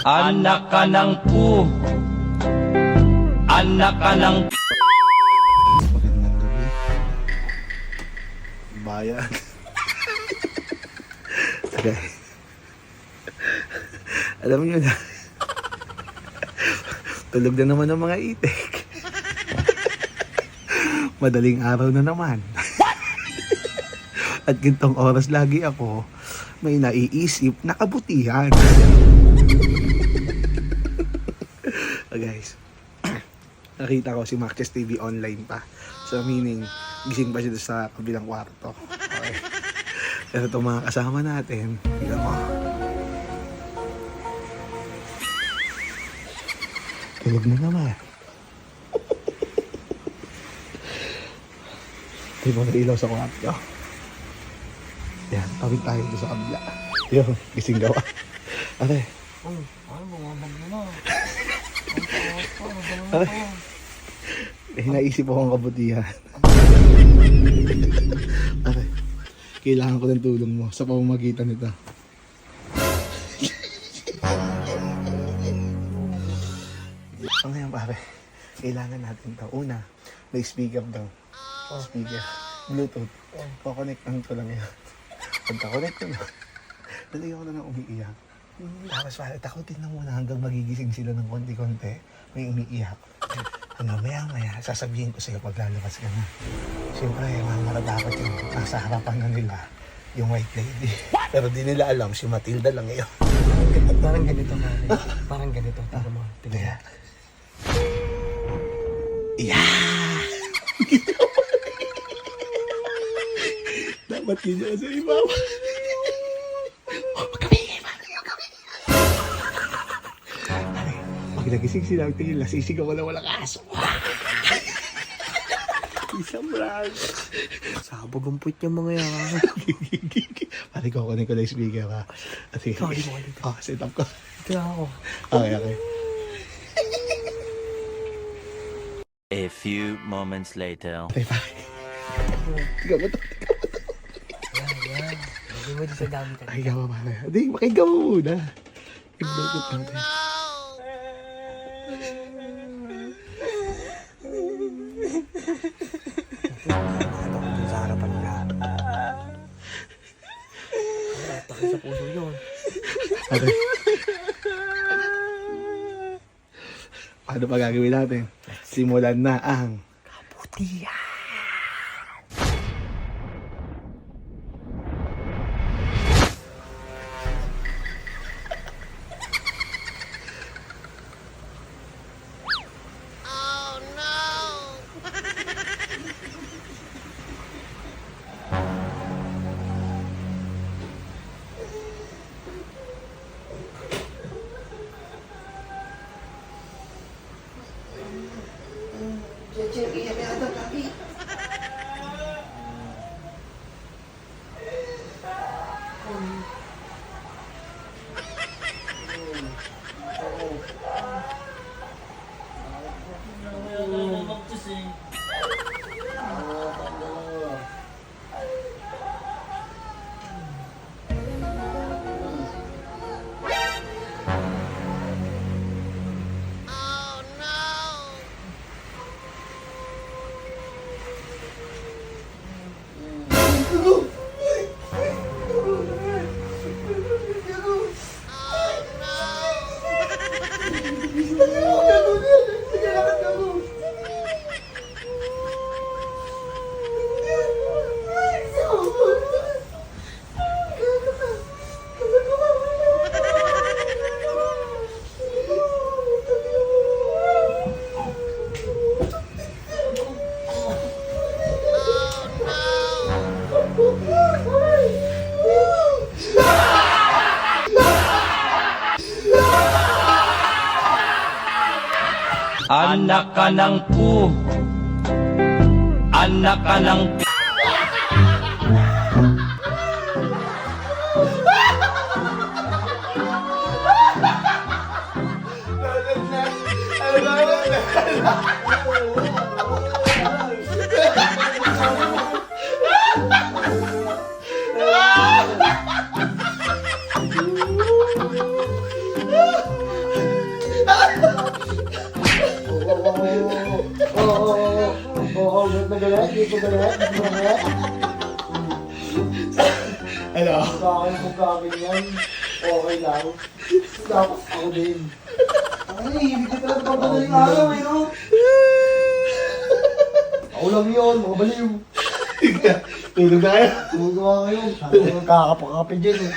Anak ka ng pu. Anak ka ng Magandang. Bayan. okay. Alam niyo na. Tulog na naman ang mga itik. Madaling araw na naman. At gintong oras lagi ako, may naiisip na kabutihan. Oh, guys, nakita ko si Marques TV online pa. So meaning, gising pa siya sa kabilang kwarto. Okay. Pero itong mga kasama natin, tignan mo. Tulog na naman. Hindi mo ilaw sa kwarto. Yan, tawid tayo doon sa kabila. Yun, gising gawa. Ate, Ay, bumabag na. ate. Eh, naisip akong kabutihan. Ate, kailangan ko ng tulong mo sa pamamagitan nito. Ang ngayon pare, kailangan natin to. Una, may speaker daw. Speaker. Bluetooth. Kukonectan ko lang yun. Pagka-connect ko na, dali ako na nang umiiyak. Tapos pare, takutin na muna hanggang magigising sila ng konti-konti. May umiiyak. Ano, maya maya, sasabihin ko sa'yo pag lalabas ka na. Siyempre, mga maratakot yung nasa harapan na nila yung white lady. Pero di nila alam, si Matilda lang ngayon. Parang ganito, mami. Parang ganito. Tingnan mo. Tingnan mo. Yeah! Dapat yun yan sa ibaw. Pag nagising sila, ang tingin, lasisig ako na walang aso. Isang brand. Sabog ang puwit yung mga yan. Pare ko kunin ko na yung speaker ha. At sige. Sorry, sorry. Oh, set up ko. Kaya ako. Okay, okay. A few moments later. Okay, bye. Tiga mo to. Yan, yan. Lagay mo din sa dami ka. Ay, gawa pala. Hindi, makigaw mo muna. Nag-bluetooth lang ko dun sa harapan sa puso yun. Ano pa gagawin natin? Simulan na ang Kabutihan. जो ये मेरा तो काफ़ी Oh, no. Anak ka ng po. Anak ka ng p- Ano? Galit, hindi ko galit, hindi ko galit. Ano? Sa akin kung kaganyan, okay lang. Dapat ako din. Ay, hindi ko talaga pagmadaling araw eh, no? Ako lang yun, mga baliw. Tulog na kayo. Tulog nga kayo. Sabi ko, kakapakapi dyan eh.